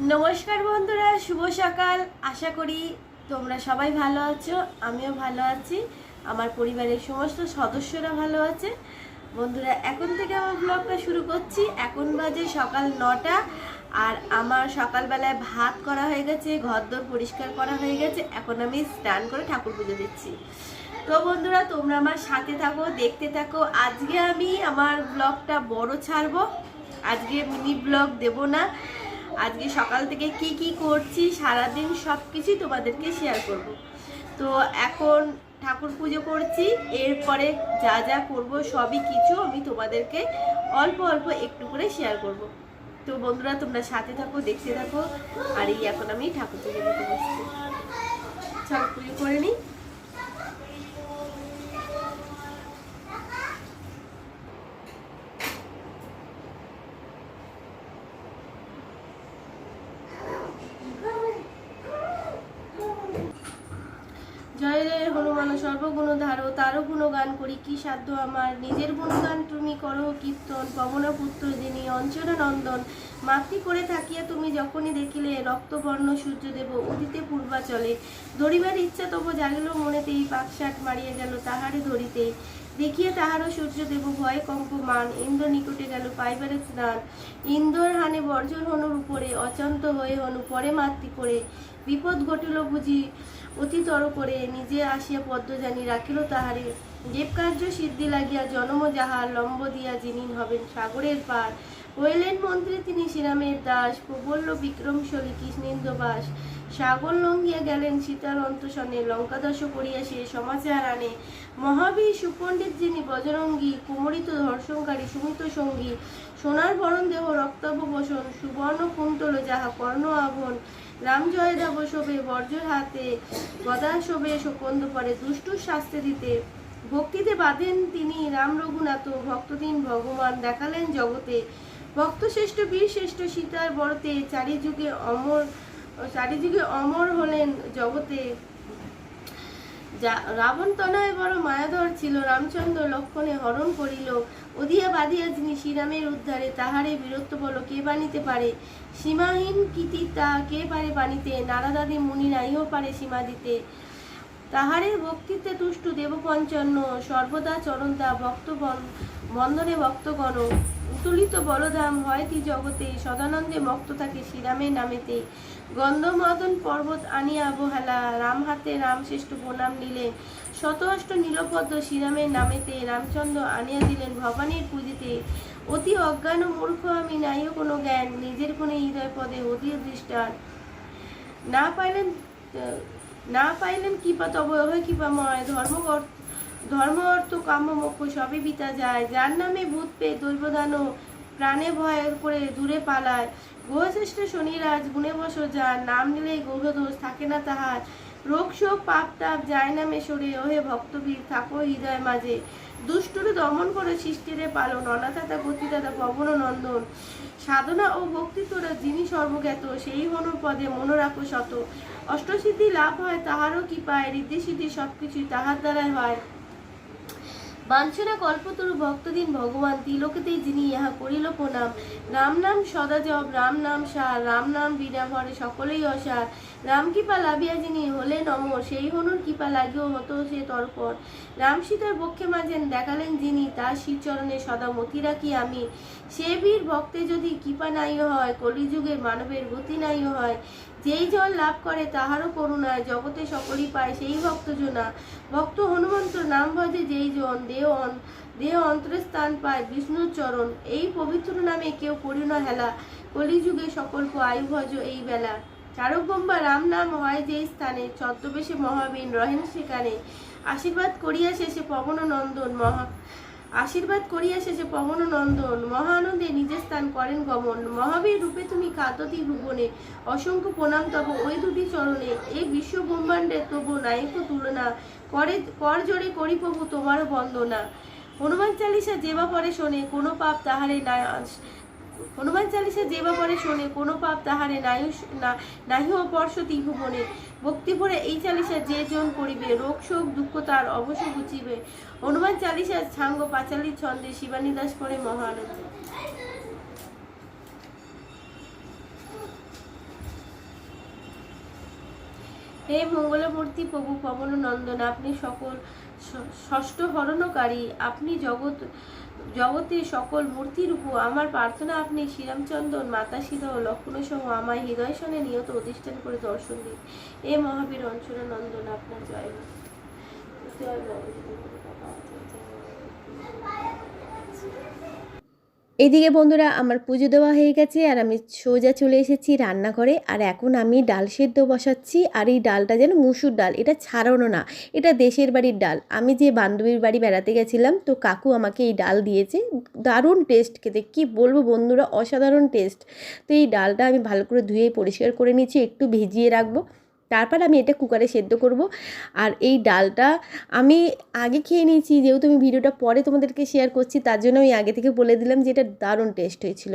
নমস্কার বন্ধুরা, শুভ সকাল। আশা করি তোমরা সবাই ভালো আছো, আমিও ভালো আছি। আমার পরিবারের সমস্ত সদস্যরা ভালো আছে। বন্ধুরা, এখন থেকে আমার ব্লগটা শুরু করছি। এখন বাজে সকাল নটা, আর আমার সকালবেলায় ভাত করা হয়ে গেছে, ঘরদোর পরিষ্কার করা হয়ে গেছে। এখন আমি স্নান করে ঠাকুর পুজো দিচ্ছি। তো বন্ধুরা, তোমরা আমার সাথে থাকো, দেখতে থাকো। আজকে আমি আমার ব্লগটা বড় ছাড়বো। আজকে মিনি ব্লগ দেব না। আজকে সকাল থেকে কি কি করছি, সারাদিন সব কিছুই তোমাদেরকে শেয়ার করব। তো এখন ঠাকুর পুজো করছি, এরপরে যা যা করব সবই কিছু আমি তোমাদেরকে অল্প অল্প একটু করে শেয়ার করব। তো বন্ধুরা, তোমরা সাথে থাকো, দেখতে থাকো, আর এই এখন আমি ঠাকুর পুজো দিতে বসছি। চল, পুজো করে নিই জয় জয় সর্বগুণ ধারো তারও গুণগান করি। কি সাধ্য আমার? নিজের গুণগান তুমি করো, কীর্তন, পবন পুত্র যিনি অঞ্চনা নন্দন। মাতৃ করে থাকিয়া তুমি যখনই দেখিলে রক্তবর্ণ সূর্য দেব উদিতে পূর্বাচলে। ধরিবার ইচ্ছা তবু জাগিল মনেতেই পাকশাট মারিয়া গেল তাহারে ধরিতে দেখিয়া তাহারও সূর্য দেব ভয়ে কম্পমান, ইন্দ্র নিকটে গেল পাইবারে স্নান। ইন্দ্র হানে বর্জন হনুর উপরে, অচন্ত হয়ে হনু পরে মাতৃ করে। বিপদ ঘটিল বুঝি অতিতর করে নিজে আসিয়া পদ্ম জানি রাখিল তাহারে। দেবকার্য সিদ্ধি লাগিয়া জনম যাহার লম্ব দিয়া যিনি হবেন সাগরের পার। হইলেন মন্ত্রী, তিনি শ্রীরামের দাস প্রবল্য বিক্রমশলী কৃষ্ণেন্দ্র বাস। সাগর লঙ্ঘিয়া গেলেন সীতার অন্তসনে, লঙ্কাদশ করিয়া সে সমাচার আনে। মহাবীর সুপণ্ডিত যিনি বজরঙ্গী, কুমরিত ধর্ষণকারী, সুমিত সঙ্গী, সোনার বরণ দেহ রক্তাভ বসন, সুবর্ণ কুন্তল যাহা কর্ণ আভন রাম জয় দেব শোভে, বর্জর হাতে, গদা শোভে শোকন্দ পরে দুষ্টুর শাস্তি দিতে। ভক্তিতে বাঁধেন তিনি রাম রঘুনাথ, ভক্তদিন ভগবান দেখালেন জগতে। ভক্তশ্রেষ্ঠ বীরশ্রেষ্ঠ বীর শ্রেষ্ঠ, সীতার বরতে চারিযুগে অমর চারিযুগে অমর হলেন জগতে। রাবণ তনয় বড় মায়াধর ছিল, রামচন্দ্র লক্ষণে হরণ করিল অধিয়া বাঁধিয়া যিনি শ্রীরামের উদ্ধারে তাহারে বীরত্ব বল কে বানিতে পারে? সীমাহীন কীর্তি তা কে পারে বানিতে? নারাদাদি মুনি নাইও পারে সীমা দিতে? তাহারে ভক্তিতে তুষ্ট দেবপঞ্চন্ন, সর্বদা চরণদা ভক্ত বন- বন্দনে ভক্তগণ উতুলিত বলধাম হয় কি জগতে, সদানন্দে মক্ত থাকে শ্রীরামের নামেতে। গন্ধমদন পর্বত আনিয়া অবহেলা। রাম হাতে রাম শ্রেষ্ঠ প্রণাম নিলে। শত অষ্ট নীলপদ্ম শ্রীরামের নামেতে রামচন্দ্র আনিয়া দিলেন ভবানীর পুজিতে। অতি অজ্ঞান ও মূর্খ আমি, নাইও কোনো জ্ঞান, নিজের কোনো হৃদয় পদে অধীর দৃষ্টান না পাইলেন না পাইলেন কৃপা, তব হয় কৃপাময়। ধর্ম ধর্ম অর্থ, কাম্য মোক্ষ, সবই বিতা যায়। যার নামে ভূত পেয়ে দৈবদান প্রাণে ভয় করে দূরে পালায়। গ্রহশ্রেষ্ঠ শনিরাজ, গুণে বস যার নাম নিলেই গৌরদোষ থাকে না তাহার। রোগ শোক, পাপ তাপ, যায় না মেশরে, ওহে ভক্তবীর, থাকো হৃদয় মাঝে। দুষ্টরে দমন করে সৃষ্টিরে পালন, অনাথাতা গতিদাতা পবন নন্দন। সাধনা ও ভক্তি তোরা যিনি সর্বজ্ঞাত, সেই হনুর পদে মনে রাখো শত। অষ্টসিদ্ধি লাভ হয় তাহারও কি পায় ঋদ্ধি সিদ্ধি সবকিছুই তাহার দ্বারাই হয়। বাঞ্ছনা কল্পতরু ভক্তদিন ভগবান তিলকেতেই যিনি ইহা করিল প্রণাম। রাম নাম সদা জব রাম নাম সার, রাম নাম বিনা ভরে সকলেই অসার। রাম কৃপা লাভিয়া যিনি হলেন অমর সেই হনুর কৃপা লাগিও হতো সে তর্পর। রাম সীতার পক্ষে মাঝেন দেখালেন যিনি, তার শ্রীচরণে সদা মতি রাখি আমি। সে বীর ভক্তে যদি কৃপা নাই হয়, কলিযুগে মানবের গতি নাই হয়। যেই জল লাভ করে তাহারও করুণায় জগতে সকলই পায় সেই ভক্তজনা। ভক্ত হনুমন্ত নাম ভজে যেই জন, দেহ দেহ অন্তরে স্থান পায় বিষ্ণুর চরণ। এই পবিত্র নামে কেউ করি না হেলা। কলিযুগে সকল্প আয়ু ভজ এই বেলা। চারক ব্রহ্মা রাম নাম হয় যেই স্থানে। ছদ্মবেশে মহাবীন রহেন সেখানে। আশীর্বাদ করিয়া শেষে পবন নন্দন মহা আশীর্বাদ করিয়া শেষে পবন নন্দন মহানন্দে নিজের স্থান করেন গমন। মহাবীর রূপে তুমি কাততি ভুবনে, অসংখ্য প্রণাম তব ওই দুটি চরণে। এই বিশ্ব ব্রহ্মাণ্ডে তবু নায়ক তুলনা করে কর জোরে করি প্রভু তোমারও বন্দনা। হনুমান চালিসা যেবা পরে শোনে, কোনো পাপ তাহারে না হনুমান চালিসা যে ব্যাপারে শোনে, কোনো পাপ তাহারে নাই নাহি অপর্শ তিহুবনে ভক্তি ভরে এই চালিসা যে জন করিবে, রোগ, শোক, দুঃখ তার অবশ্য ঘুচিবে হনুমান চালিসা ছাঙ্গ পাঁচালি ছন্দে শিবানী দাস করে মহানন্দ। হে মঙ্গলমূর্তি প্রভু পবন নন্দন আপনি সকল ষষ্ঠ হরণকারী, আপনি জগৎ জগতে সকল মূর্তির উপর আমার প্রার্থনা আপনি শ্রীরামচন্দ্র মাতা সীতা ও লক্ষ্মণ সহ আমার হৃদয় সনে নিয়ত অধিষ্ঠান করে দর্শন দিন। এ মহাবীর অঞ্চলানন্দন আপনার জয় জয় এদিকে বন্ধুরা আমার পুজো দেওয়া হয়ে গেছে আর আমি সোজা চলে এসেছি রান্নাঘরে। আর এখন আমি ডাল সেদ্ধ বসাচ্ছি আর এই ডালটা যেন মুসুর ডাল, এটা ছাড়ানো না, এটা দেশের বাড়ির ডাল। আমি যে বান্ধবীর বাড়ি বেড়াতে গেছিলাম, তো কাকু আমাকে এই ডাল দিয়েছে। দারুণ টেস্ট খেতে, কি বলব বন্ধুরা, অসাধারণ টেস্ট তো এই ডালটা আমি ভালো করে ধুয়ে পরিষ্কার করে নিয়েছি, একটু ভিজিয়ে রাখব। তারপর আমি এটা কুকারে সেদ্ধ করব। আর এই ডালটা আমি আগে খেয়ে নিয়েছি, যেহেতু আমি ভিডিওটা পরে তোমাদেরকে শেয়ার করছি, তার জন্য আমি আগে থেকে বলে দিলাম যে এটা দারুণ টেস্ট হয়েছিল।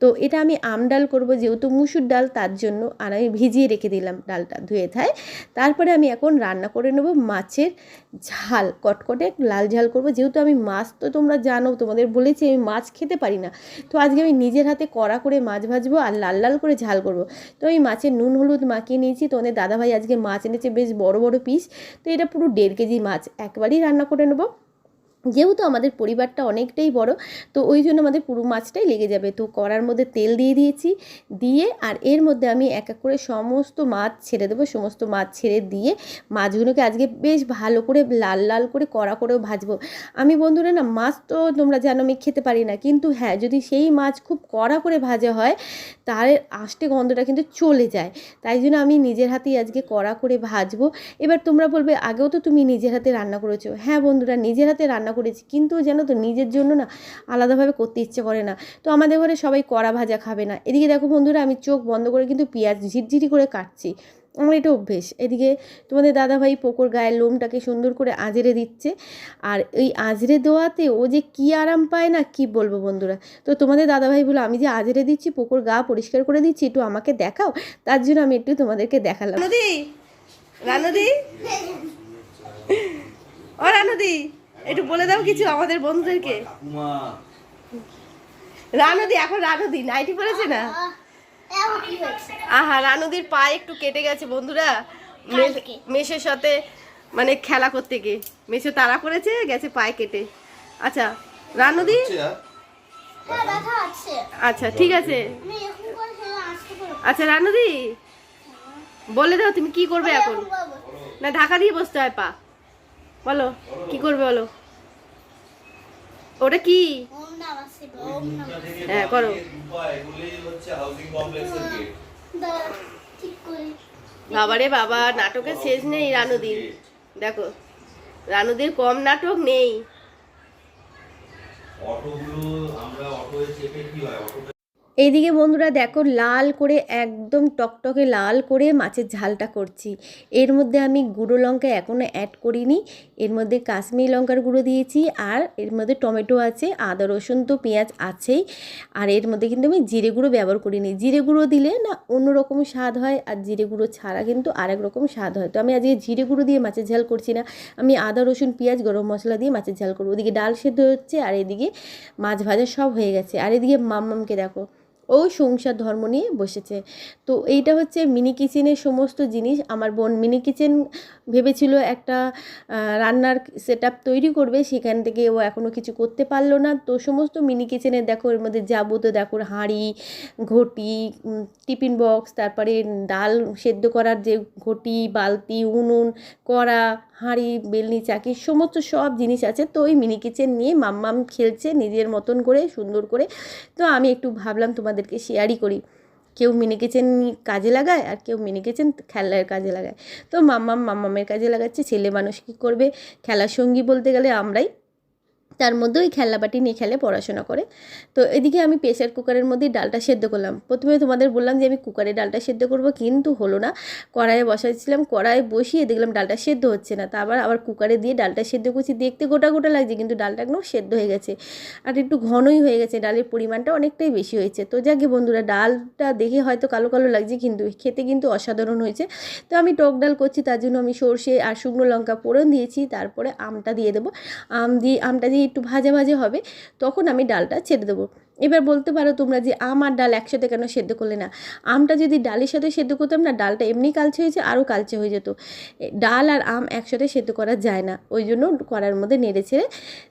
তো এটা আমি আম ডাল করব, যেহেতু মুসুর ডাল, তার জন্য আর আমি ভিজিয়ে রেখে দিলাম ডালটা ধুয়ে থায়। তারপরে আমি এখন রান্না করে নেব মাছের ঝাল, কটকটে লাল ঝাল করব। যেহেতু আমি মাছ তো তোমরা জানো, তোমাদের বলেছি আমি মাছ খেতে পারি না। তো আজকে আমি নিজের হাতে কড়া করে মাছ ভাজবো আর লাল লাল করে ঝাল করব। তো আমি মাছের নুন, হলুদ মাখিয়ে নিয়েছি। তোমাদের দাদাভাই আজকে মাছ এনেছে, বেশ বড় বড় পিস তো এটা পুরো দেড় কেজি মাছ। একবারই রান্না করে নেব। যেহেতু আমাদের পরিবারটা অনেকটাই বড়, তো ওই জন্য আমাদের পুরো মাছটাই লেগে যাবে। তো কড়ার মধ্যে তেল দিয়ে দিয়েছি, দিয়ে আর এর মধ্যে আমি এক এক করে সমস্ত মাছ ছেড়ে দেবো, সমস্ত মাছ ছেড়ে দিয়ে মাছগুলোকে আজকে বেশ ভালো করে লাল লাল করে কড়া করেও ভাজবো। আমি বন্ধুরা না, মাছ তো তোমরা জানো আমি খেতে পারি না, কিন্তু হ্যাঁ যদি সেই মাছ খুব কড়া করে ভাজা হয় তার আষ্টে গন্ধটা কিন্তু চলে যায়। তাই জন্য আমি নিজের হাতেই আজকে কড়া করে ভাজবো। এবার তোমরা বলবে, আগেও তো তুমি নিজের হাতে রান্না করেছ। হ্যাঁ বন্ধুরা, নিজের হাতে রান্না করেছি। কিন্তু জানো তো, নিজের জন্য না আলাদাভাবে করতে ইচ্ছে করে না। তো আমাদের ঘরে সবাই কড়া ভাজা খাবে না। এদিকে দেখো বন্ধুরা, আমি চোখ বন্ধ করে কিন্তু পেঁয়াজ ঝিরঝিরি করে কাটছি। আমার এটা অভ্যেস। এদিকে তোমাদের দাদাভাই পোকর গায়ের লোমটাকে সুন্দর করে আজরে দিচ্ছে। আর এই আজরে দেওয়াতে ও যে কি আরাম পায় না, কি বলব বন্ধুরা? তো তোমাদের দাদাভাই বলো আমি যে আজরে দিচ্ছি, পোকর গা পরিষ্কার করে দিচ্ছি, একটু আমাকে দেখাও। তার জন্য আমি একটু তোমাদেরকে দেখালাম। রানুদি রানুদি? ও রানুদি একটু বলে দাও কিছু আমাদের বন্ধুদেরকে। রানুদি এখন রানুদি নাইটি পরেছে না? আহা রানুদির পা একটু কেটে গেছে বন্ধুরা। মে- মেসের সাথে মানে খেলা করতে গিয়ে। মেসে তাড়া করেছে গেছে পায়ে কেটে। আচ্ছা রানুদি? হ্যাঁ। ব্যথা আছে আচ্ছা ঠিক আছে। আচ্ছা রানুদি? বলে দাও তুমি কি করবে এখন। না ঢাকা দিয়ে বসতে হয় পা। বলো কি করবে বলো? ওটা কি? হ্যাঁ, করে। বাবারে বাবা নাটকের শেষ নেই রানুদির। দেখো রানুদির কম নাটক নেই। অটোগুলো আমরা অটোয় চেপে কি হয়? অটোটা এইদিকে বন্ধুরা দেখো লাল করে একদম টকটকে লাল করে মাছের ঝালটা করছি। এর মধ্যে আমি গুঁড়ো লঙ্কা এখনও অ্যাড করিনি। এর মধ্যে কাশ্মীরি লঙ্কার গুঁড়ো দিয়েছি আর এর মধ্যে টমেটো আছে, আদা, রসুন তো পেঁয়াজ আছেই। আর এর মধ্যে কিন্তু আমি জিরে গুঁড়ো ব্যবহার করিনি। জিরে গুঁড়ো দিলে না অন্যরকম স্বাদ হয় আর জিরে গুঁড়ো ছাড়া কিন্তু আরেক রকম স্বাদ হয়। তো আমি আজকে জিরে গুঁড়ো দিয়ে মাছের ঝাল করছি না। আমি আদা, রসুন, পেঁয়াজ, গরম মশলা দিয়ে মাছের ঝাল করব। ওদিকে ডাল সেদ্ধ হচ্ছে আর এদিকে মাছ ভাজা সব হয়ে গেছে। আর এদিকে মাম্মামকে দেখো। ও সংসার ধর্ম নিয়ে বসেছে। তো এইটা হচ্ছে মিনি কিচেনের সমস্ত জিনিস। আমার বোন মিনি কিচেন ভেবেছিল একটা রান্নার সেট তৈরি করবে। সেখান থেকে ও এখনও কিছু করতে পারল না। তো সমস্ত মিনি কিচেনের দেখো, এর মধ্যে যাবতীয় দেখো, হাঁড়ি, ঘটি টিফিন বক্স তারপরে ডাল সেদ্ধ করার যে ঘটি, বালতি, উনুন, কড়া, হাঁড়ি, বেলনি, চাকি, সমস্ত সব জিনিস আছে। তো ওই মিনি কিচেন নিয়ে মাম্মাম খেলছে নিজের মতন করে, সুন্দর করে। তো আমি একটু ভাবলাম তোমাদেরকে শেয়ারই করি। কেউ মিনি কিচেন কাজে লাগায় আর কেউ মিনি কিচেন খেলার কাজে লাগায়। তো মাম্মাম মাম্মামের কাজে লাগাচ্ছে, ছেলে মানুষ কী করবে? খেলার সঙ্গী বলতে গেলে আমরাই তার মধ্যে ওই খেলনাবাটি নিয়ে খেলে, পড়াশোনা করে। তো এদিকে আমি প্রেশার কুকারের মধ্যে ডালটা সেদ্ধ করলাম। প্রথমে তোমাদের বললাম যে আমি কুকারে ডালটা সেদ্ধ করব, কিন্তু হলো না। কড়াইয়ে বসাইছিলাম কড়াইয়ে বসিয়ে দেখলাম ডালটা সেদ্ধ হচ্ছে না। তারপর আবার কুকারে দিয়ে ডালটা সেদ্ধ করছি। দেখতে গোটা গোটা লাগছে, কিন্তু ডালটা একদম সেদ্ধ হয়ে গেছে। আর একটু ঘনই হয়ে গেছে, ডালের পরিমাণটা অনেকটাই বেশি হয়েছে। তো যাকে বন্ধুরা, ডালটা দেখে হয়তো কালো কালো লাগছে, কিন্তু খেতে কিন্তু অসাধারণ হয়েছে। তো আমি টক ডাল করছি, তার জন্য আমি সর্ষে আর শুকনো লঙ্কা ফোড়ন দিয়েছি। তারপরে আমটা দিয়ে দেবো। আম দিয়ে, আমটা দিয়ে একটু ভাজা ভাজা হবে তখন আমি ডালটা ছেড়ে দেবো। এবার বলতে পারো তোমরা যে আম আর ডাল একসাথে কেন সেদ্ধ করলে না? আমটা যদি ডালের সাথে সেদ্ধ করতাম না, ডালটা এমনি কালচে হয়েছে, আরও কালচে হয়ে যেত। ডাল আর আম একসাথে সেদ্ধ করা যায় না। ওই জন্য কড়ার মধ্যে নেড়ে ছেড়ে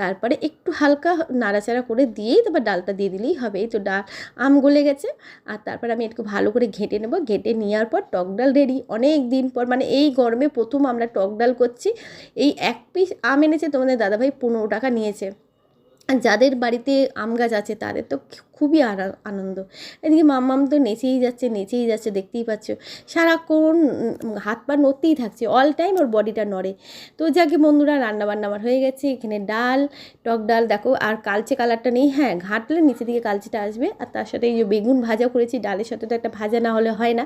তারপরে একটু হালকা নাড়াচাড়া করে দিয়েই তারপর ডালটা দিয়ে দিলেই হবে। এই তো ডাল, আম গলে গেছে। আর তারপর আমি একটু ভালো করে ঘেঁটে নেব। ঘেঁটে নেওয়ার পর টক ডাল রেডি অনেক দিন পর মানে এই গরমে প্রথম আমরা টক ডাল করছি। এই এক পিস আম এনেছে তোমাদের দাদাভাই পনেরো টাকা নিয়েছে। যাদের বাড়িতে আম গাছ আছে তাদের তো খুবই আনন্দ। এদিকে মাম্মাম তো নেচেই যাচ্ছে নেচেই যাচ্ছে, দেখতেই পাচ্ছ। সারাক্ষণ হাত পা নড়তেই থাকছে অল টাইম ওর বডিটা নড়ে। তো যাকে বন্ধুরা রান্না বান্না আমার হয়ে গেছে, এখানে ডাল, টক ডাল, দেখো আর কালচে কালারটা নেই হ্যাঁ ঘাঁটলে নিচে দিকে কালচেটা আসবে, আর তার সাথে এই যে বেগুন ভাজা করেছি, ডালের সাথে তো একটা ভাজা না হলে হয় না।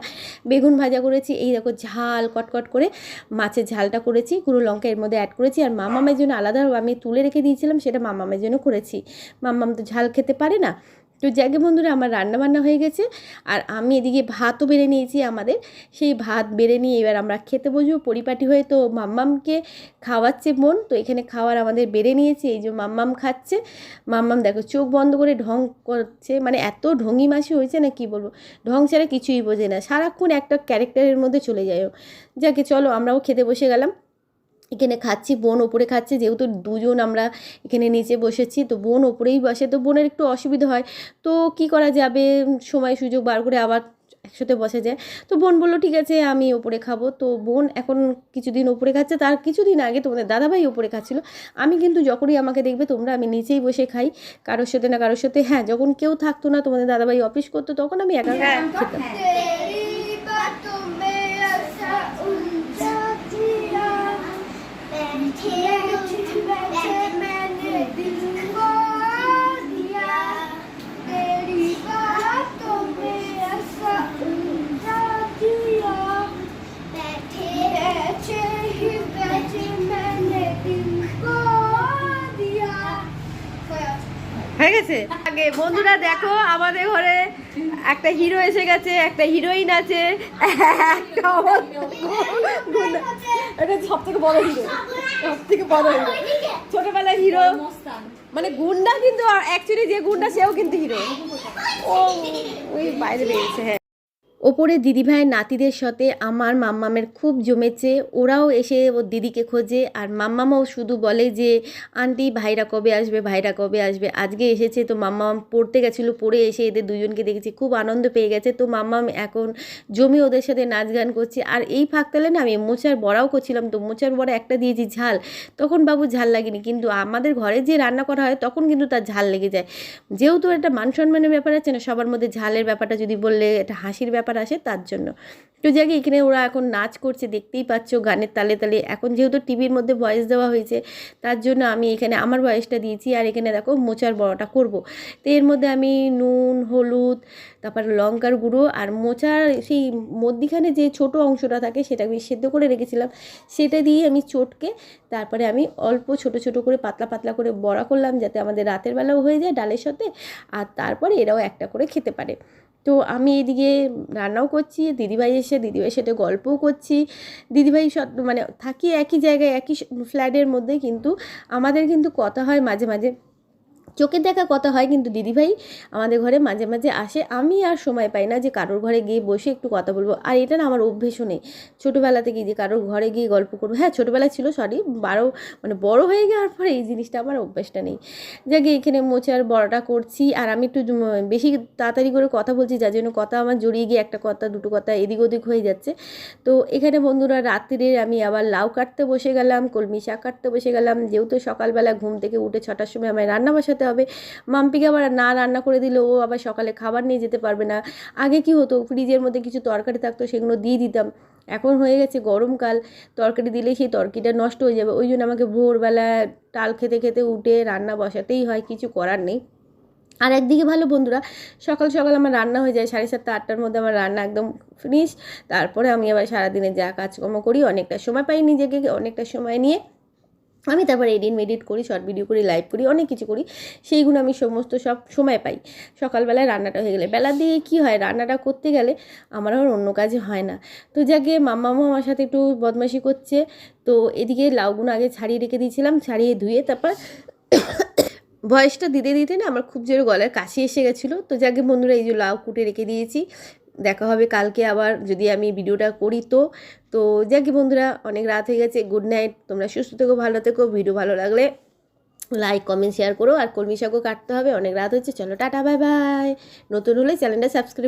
বেগুন ভাজা করেছি, এই দেখো ঝাল কটকট করে মাছের ঝালটা করেছি, গুঁড়ো লঙ্কা এর মধ্যে অ্যাড করেছি, আর মামামের জন্য আলাদা আমি তুলে রেখে দিয়েছিলাম, সেটা মামামের জন্য করেছি। মামাম তো ঝাল খেতে পারে না তো যাকে বন্ধুরা, আমার রান্না বান্না হয়ে গেছে। আর আমি এদিকে ভাতও বেড়ে নিয়েছি আমাদের। সেই ভাত বেড়ে নিয়ে এবার আমরা খেতে বসবো। পরিপাটি হয়ে তো মাম্মামকে খাওয়াচ্ছে মন। তো এখানে খাওয়ার আমাদের বেড়ে নিয়েছে। এই যে মাম্মাম খাচ্ছে। মাম্মাম দেখো চোখ বন্ধ করে ঢং করছে। মানে এত ঢঙ্গি মাসি হয়েছে না কি বলব? ঢং ছাড়া কিছুই বোঝে না। সারাক্ষণ একটা ক্যারেক্টারের মধ্যে চলে যায়। যাকে চলো আমরাও খেতে বসে গেলাম। এখানে খাচ্ছি বোন ওপরে খাচ্ছে যেহেতু দুজন আমরা এখানে নিচে বসেছি তো বোন ওপরেই বসে তো বোনের একটু অসুবিধা হয়। তো কি করা যাবে? সময় সুযোগ বার করে আবার একসাথে বসে যায়। তো বোন বলল ঠিক আছে আমি ওপরে খাব। তো বোন এখন কিছুদিন ওপরে খাচ্ছে তার কিছুদিন আগে তোমাদের দাদাভাই ওপরে খাচ্ছিলো। আমি কিন্তু যখনই আমাকে দেখবে তোমরা আমি নিচেই বসে খাই। কারোর সাথে না কারোর সাথে হ্যাঁ যখন কেউ থাকতো না তোমাদের দাদাভাই অফিস করতো তখন আমি একা একা খেতাম। বন্ধুরা দেখো, আমাদের ঘরে একটা হিরো এসে গেছে, একটা হিরোইন আছে। এটা বড় হিরো সব থেকে বড় হিরো হিরো মানে গুন্ডা কিন্তু অ্যাকচুয়ালি যে গুন্ডা সেও কিন্তু হিরো ও, ওই বাইরে বেরিয়েছে হ্যাঁ। ওপরে দিদিভাইয়ের নাতিদের সাথে আমার মাম্মামের খুব জমেছে, ওরাও এসে ওর দিদিকে খোঁজে আর মাম্মামাও শুধু বলে যে, আন্টি, ভাইরা কবে আসবে, ভাইরা কবে আসবে? আজকে এসেছে তো মাম্মাম পড়তে গেছিল, পড়ে এসে এদের দুজনকে দেখেছি, খুব আনন্দ পেয়ে গেছে। তো মাম্মাম এখন জমি ওদের সাথে নাচ গান করছে আর এই ফাঁকতালে না আমি মোচার বড়াও করছিলাম তো মোচার বড়া একটা দিয়েছি ঝাল। তখন বাবু ঝাল লাগেনি কিন্তু আমাদের ঘরে যে রান্না করা হয় তখন কিন্তু তার ঝাল লেগে যায়। যেহেতু একটা মান সম্মানের ব্যাপার আছে না, সবার মধ্যে ঝালের ব্যাপারটা যদি বললে একটা হাসির ব্যাপার আসে তার জন্য। তো জায়গায় এখানে ওরা এখন নাচ করছে, দেখতেই পাচ্ছ গানের তালে তালে। এখন যেহেতু টিভির মধ্যে ভয়েস দেওয়া হয়েছে, তার জন্য আমি এখানে আমার ভয়েসটা দিয়েছি আর এখানে দেখো মোচার বড়াটা করব। তো এর মধ্যে আমি নুন, হলুদ, তারপর লঙ্কার গুঁড়ো আর মোচার সেই মধ্যিখানে যে ছোট অংশটা থাকে সেটা আমি সেদ্ধ করে রেখেছিলাম। সেটা দিয়ে আমি চটকে তারপরে আমি অল্প ছোট ছোট করে পাতলা পাতলা করে বড়া করলাম যাতে আমাদের রাতের বেলাও হয়ে যায় ডালের সাথে আর তারপরে এরাও একটা করে খেতে পারে। তো আমি এদিকে রান্নাও করছি, দিদিভাই এসে, দিদিভাইয়ের সাথে গল্পও করছি। দিদিভাই সব মানে থাকি একই জায়গায়, একই ফ্ল্যাটের মধ্যে, কিন্তু আমাদের কিন্তু কথা হয় মাঝে মাঝে চোখের দেখা কথা হয়, কিন্তু দিদিভাই আমাদের ঘরে মাঝে মাঝে আসে। আমি আর সময় পাই না যে কারোর ঘরে গিয়ে বসে একটু কথা বলব। আর এটা না আমার অভ্যেসও নেই। ছোটোবেলা থেকে যে কারোর ঘরে গিয়ে গল্প করব হ্যাঁ ছোটোবেলা ছিল সরি বারো মানে বড় হয়ে যাওয়ার পরে এই জিনিসটা আমার অভ্যেসটা নেই। যাকে এখানে মোচার বড়াটা করছি, আর আমি একটু বেশি তাড়াতাড়ি করে কথা বলছি, যার জন্য কথা আমার জড়িয়ে গিয়ে একটা কথা, দুটো কথা এদিক ওদিক হয়ে যাচ্ছে। তো এখানে বন্ধুরা, রাত্রিরে আমি আবার লাউ কাটতে বসে গেলাম, কলমি শাক কাটতে বসে গেলাম। যেহেতু সকালবেলা ঘুম থেকে উঠে ছটার সময় আমায় রান্না বসাতে হবে। মাম্পিকে আবার না রান্না করে দিলে ও আবার সকালে খাবার নিয়ে যেতে পারবে না। আগে কি হতো, ফ্রিজের মধ্যে কিছু তরকারি থাকতো, সেগুলো দিয়ে দিতাম। এখন হয়ে গেছে গরমকাল, তরকারি দিলেই সেই তরকারিটা নষ্ট হয়ে যাবে। ওই জন্য আমাকে ভোরবেলা টাল খেতে খেতে উঠে রান্না বসাতেই হয়, কিছু করার নেই। আর একদিকে ভালো বন্ধুরা, সকাল সকাল আমার রান্না হয়ে যায়, সাড়ে সাতটা, আটটার মধ্যে আমার রান্না একদম ফিনিশ তারপরে আমি আবার সারাদিনে যা কাজকর্ম করি, অনেকটা সময় পাই নিজেকে, অনেকটা সময় নিয়ে। আমি তারপর এডিট মেডিট করি শর্ট ভিডিও করি লাইভ করি, অনেক কিছু করি। সেইগুলো আমি সমস্ত সব সময় পাই। সকালবেলায় রান্নাটা হয়ে গেলে বেলা দিয়ে কী হয়, রান্নাটা করতে গেলে আমার আর অন্য কাজে হয় না। তো যাকে মাম্মামও আমার সাথে একটু বদমাশি করছে, তো এদিকে লাউগুলো আগে ছাড়িয়ে রেখে দিয়েছিলাম, ছাড়িয়ে ধুয়ে তারপর ভয়েসটা দিতে দিতে না আমার খুব জোরে গলার কাশি এসে গেছিল। তো যাকে বন্ধুরা এই যে লাউ কুটে রেখে দিয়েছি দেখা হবে কালকে আবার যদি আমি ভিডিওটা করি তো। তো যাকে বন্ধুরা, অনেক রাত হয়ে গেছে গুড নাইট তোমরা সুস্থ থেকো, ভালো থেকো, ভিডিও ভালো লাগলে লাইক কমেন্ট শেয়ার করো। আর কর্মী শাকও কাটতে হবে, অনেক রাত হচ্ছে চলো টাটা বাই বাই নতুন হলে চ্যানেলটা সাবস্ক্রাইব